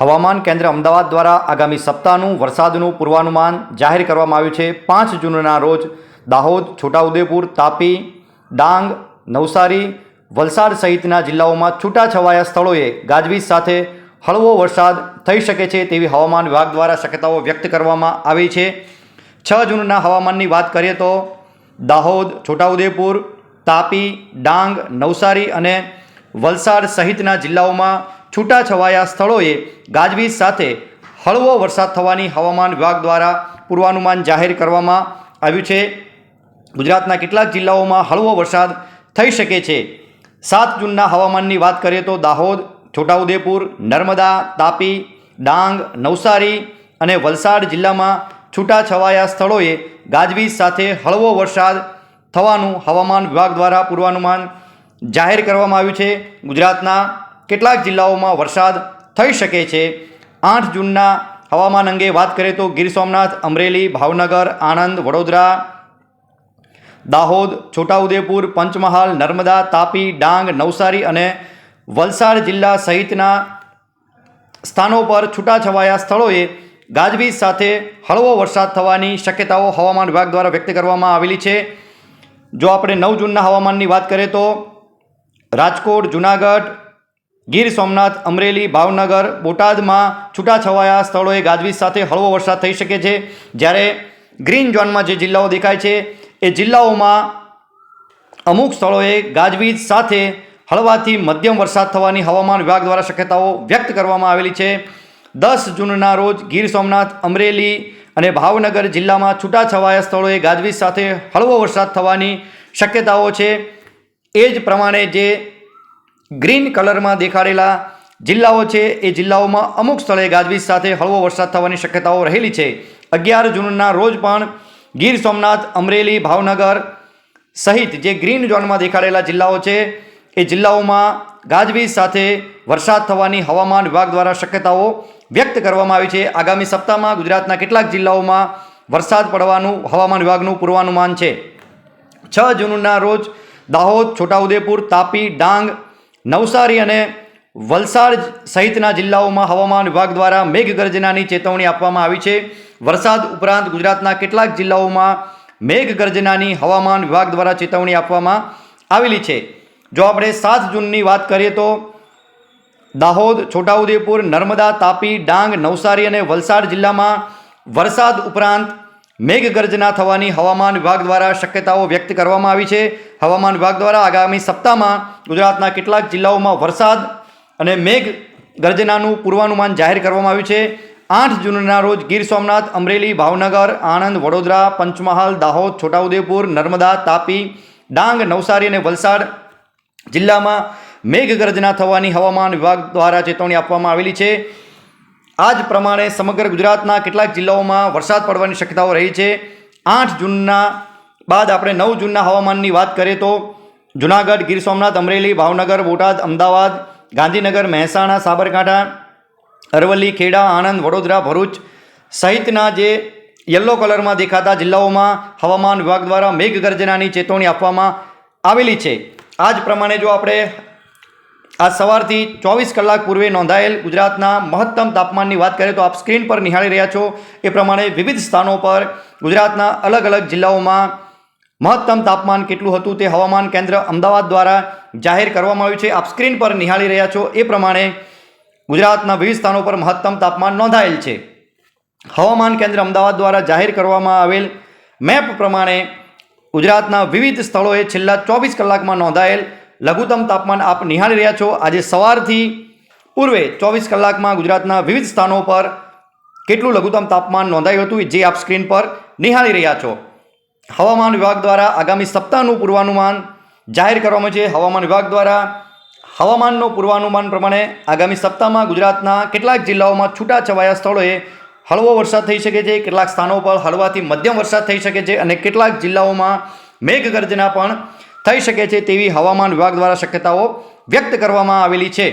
હવામાન કેન્દ્ર અમદાવાદ દ્વારા આગામી સપ્તાહનું વરસાદનું પૂર્વાનુમાન જાહેર કરવામાં આવ્યું છે. પાંચ જૂનના રોજ દાહોદ, છોટાઉદેપુર, તાપી, ડાંગ, નવસારી, વલસાડ સહિતના જિલ્લાઓમાં છૂટાછવાયા સ્થળોએ ગાજવીજ સાથે હળવો વરસાદ થઈ શકે છે તેવી હવામાન વિભાગ દ્વારા શક્યતાઓ વ્યક્ત કરવામાં આવી છે. છ જૂનના હવામાનની વાત કરીએ તો દાહોદ, છોટાઉદેપુર, તાપી, ડાંગ, નવસારી અને વલસાડ સહિતના જિલ્લાઓમાં છૂટાછવાયા સ્થળોએ ગાજવીજ સાથે હળવો વરસાદ થવાની હવામાન વિભાગ દ્વારા પૂર્વાનુમાન જાહેર કરવામાં આવ્યું છે. ગુજરાતના કેટલાક જિલ્લાઓમાં હળવો વરસાદ થઈ શકે છે. સાત જૂનના હવામાનની વાત કરીએ તો દાહોદ, છોટાઉદેપુર, નર્મદા, તાપી, ડાંગ, નવસારી અને વલસાડ જિલ્લામાં છૂટાછવાયા સ્થળોએ ગાજવીજ સાથે હળવો વરસાદ થવાનું હવામાન વિભાગ દ્વારા પૂર્વાનુમાન જાહેર કરવામાં આવ્યું છે. ગુજરાતના કેટલાક જિલ્લાઓમાં વરસાદ થઈ શકે છે. આઠ જૂનના હવામાન અંગે વાત કરીએ તો ગીર સોમનાથ, અમરેલી, ભાવનગર, આણંદ, વડોદરા, દાહોદ, છોટાઉદેપુર, પંચમહાલ, નર્મદા, તાપી, ડાંગ, નવસારી અને વલસાડ જિલ્લા સહિતના સ્થાનો પર છૂટાછવાયા સ્થળોએ ગાજવીજ સાથે હળવો વરસાદ થવાની શક્યતાઓ હવામાન વિભાગ દ્વારા વ્યક્ત કરવામાં આવેલી છે. જો આપણે નવ જૂનના હવામાનની વાત કરીએ તો રાજકોટ, જુનાગઢ ગીર સોમનાથ, અમરેલી, ભાવનગર, બોટાદમાં છૂટાછવાયા સ્થળોએ ગાજવીજ સાથે હળવો વરસાદ થઈ શકે છે. જ્યારે ગ્રીન ઝોનમાં જે જિલ્લાઓ દેખાય છે, એ જિલ્લાઓમાં અમુક સ્થળોએ ગાજવીજ સાથે હળવાથી મધ્યમ વરસાદ થવાની હવામાન વિભાગ દ્વારા શક્યતાઓ વ્યક્ત કરવામાં આવેલી છે. દસ જૂનના રોજ ગીર સોમનાથ, અમરેલી અને ભાવનગર જિલ્લામાં છૂટાછવાયા સ્થળોએ ગાજવીજ સાથે હળવો વરસાદ થવાની શક્યતાઓ છે. એ જ પ્રમાણે જે ગ્રીન કલરમાં દેખાડેલા જિલ્લાઓ છે. એ જિલ્લાઓમાં અમુક સ્થળે ગાજવીજ સાથે હળવો વરસાદ થવાની શક્યતાઓ રહેલી છે. અગિયાર જૂનના રોજ પણ ગીર સોમનાથ, અમરેલી, ભાવનગર સહિત જે ગ્રીન ઝોનમાં દેખાડેલા જિલ્લાઓ છે, એ જિલ્લાઓમાં ગાજવીજ સાથે વરસાદ થવાની હવામાન વિભાગ દ્વારા શક્યતાઓ વ્યક્ત કરવામાં આવી છે. આગામી સપ્તાહમાં ગુજરાતના કેટલાક જિલ્લાઓમાં વરસાદ પડવાનું હવામાન વિભાગનું પૂર્વાનુમાન છે. છ જૂનના રોજ દાહોદ, છોટાઉદેપુર, તાપી, ડાંગ નવસારી અને વલસાડ સહિતના જિલ્લાઓમાં હવામાન વિભાગ દ્વારા મેઘગર્જનાની ચેતવણી આપવામાં આવી છે. વરસાદ ઉપરાંત ગુજરાતના કેટલાક જિલ્લાઓમાં મેઘગર્જનાની હવામાન વિભાગ દ્વારા ચેતવણી આપવામાં આવેલી છે. જો આપણે સાત જૂનની વાત કરીએ તો દાહોદ, છોટાઉદેપુર, નર્મદા, તાપી, ડાંગ, નવસારી અને વલસાડ જિલ્લામાં વરસાદ ઉપરાંત મેઘગર્જના થવાની હવામાન વિભાગ દ્વારા શક્યતાઓ વ્યક્ત કરવામાં આવી છે. હવામાન વિભાગ દ્વારા આગામી સપ્તાહમાં ગુજરાતના કેટલાક જિલ્લાઓમાં વરસાદ અને મેઘ ગર્જનાનું પૂર્વાનુમાન જાહેર કરવામાં આવ્યું છે. આઠ જૂનના રોજ ગીર સોમનાથ, અમરેલી, ભાવનગર, આણંદ, વડોદરા, પંચમહાલ, દાહોદ, છોટાઉદેપુર, નર્મદા, તાપી, ડાંગ, નવસારી અને વલસાડ જિલ્લામાં મેઘગર્જના થવાની હવામાન વિભાગ દ્વારા ચેતવણી આપવામાં આવેલી છે. આ જ પ્રમાણે સમગ્ર ગુજરાતના કેટલાક જિલ્લાઓમાં વરસાદ પડવાની શક્યતાઓ રહી છે. આઠ જૂનના બાદ આપણે નવ જૂનના હવામાનની વાત કરીએ તો જુનાગઢ, ગીર સોમનાથ, અમરેલી, ભાવનગર, બોટાદ, અમદાવાદ, ગાંધીનગર, મહેસાણા, સાબરકાંઠા, અરવલ્લી, ખેડા, આણંદ, વડોદરા, ભરૂચ સહિતના જે યલો કલરમાં દેખાતા જિલ્લાઓમાં હવામાન વિભાગ દ્વારા મેઘગર્જનાની ચેતવણી આપવામાં આવેલી છે. આ જ પ્રમાણે જો આપણે આજ સવારથી ચોવીસ કલાક પૂર્વે નોંધાયેલ ગુજરાતના મહત્તમ તાપમાનની વાત કરીએ તો આપ સ્ક્રીન પર નિહાળી રહ્યા છો. એ પ્રમાણે વિવિધ સ્થાનો પર ગુજરાતના અલગ અલગ જિલ્લાઓમાં મહત્તમ તાપમાન કેટલું હતું તે હવામાન કેન્દ્ર અમદાવાદ દ્વારા જાહેર કરવામાં આવ્યું છે. આપ સ્ક્રીન પર નિહાળી રહ્યા છો. એ પ્રમાણે ગુજરાતના વિવિધ સ્થાનો પર મહત્તમ તાપમાન નોંધાયેલ છે. હવામાન કેન્દ્ર અમદાવાદ દ્વારા જાહેર કરવામાં આવેલ મેપ પ્રમાણે ગુજરાતના વિવિધ સ્થળોએ છેલ્લા ચોવીસ કલાકમાં નોંધાયેલ લઘુત્તમ તાપમાન આપ નિહાળી રહ્યા છો. આજે સવારથી પૂર્વે ચોવીસ કલાકમાં ગુજરાતના વિવિધ સ્થાનો પર કેટલું લઘુત્તમ તાપમાન નોંધાયું હતું જે આપ સ્ક્રીન પર નિહાળી રહ્યા છો. હવામાન વિભાગ દ્વારા આગામી સપ્તાહનું પૂર્વાનુમાન જાહેર કરવામાં છે. હવામાન વિભાગ દ્વારા હવામાનનો પૂર્વાનુમાન પ્રમાણે આગામી સપ્તાહમાં ગુજરાતના કેટલાક જિલ્લાઓમાં છૂટાછવાયા સ્થળોએ હળવો વરસાદ થઈ શકે છે. કેટલાક સ્થાનો પર હળવાથી મધ્યમ વરસાદ થઈ શકે છે અને કેટલાક જિલ્લાઓમાં મેઘગર્જના પણ થઈ શકે છે તેવી હવામાન વિભાગ દ્વારા શક્યતાઓ વ્યક્ત કરવામાં આવેલી છે.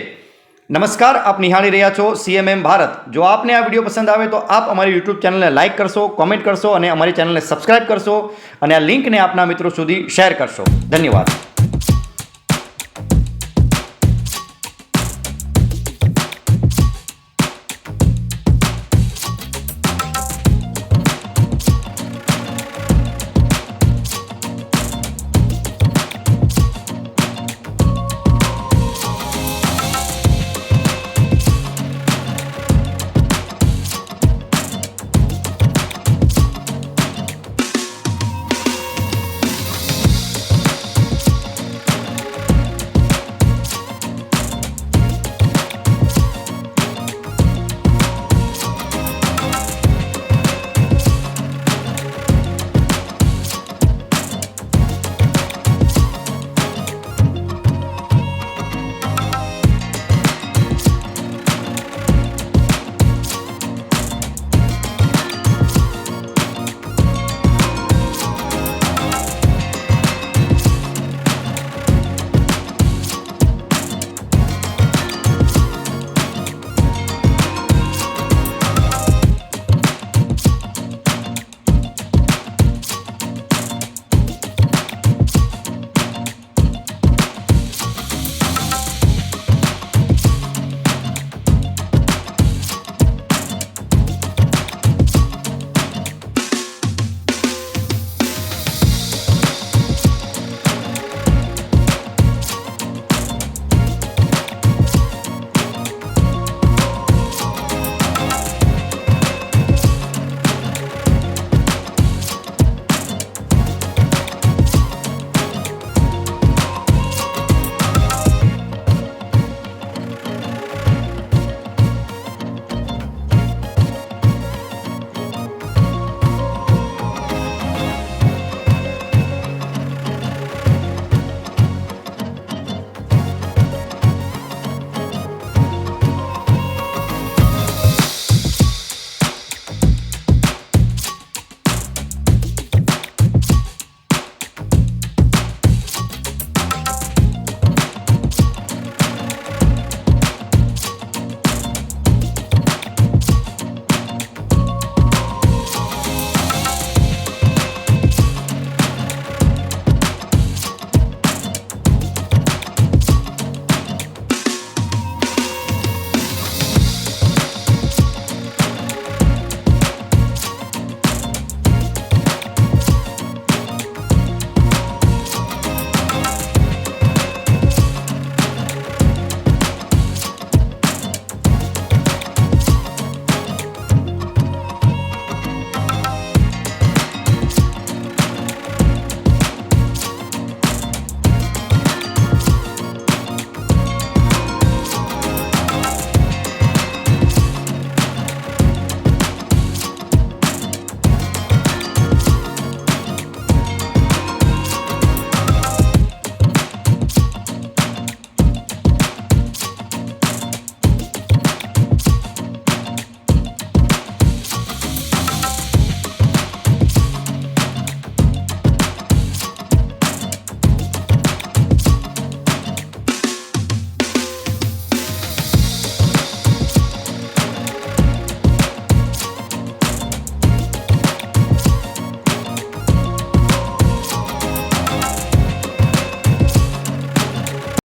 નમસ્કાર, આપ નિહાળી રહ્યા છો સીએમએમ ભારત. જો આપને આ વીડિયો પસંદ આવે તો આપ અમારી યુટ્યુબ ચેનલને લાઇક કરશો કોમેન્ટ કરશો અને અમારી ચેનલને સબસ્ક્રાઇબ કરશો અને આ લિંકને આપના મિત્રો સુધી શેર કરશો. ધન્યવાદ.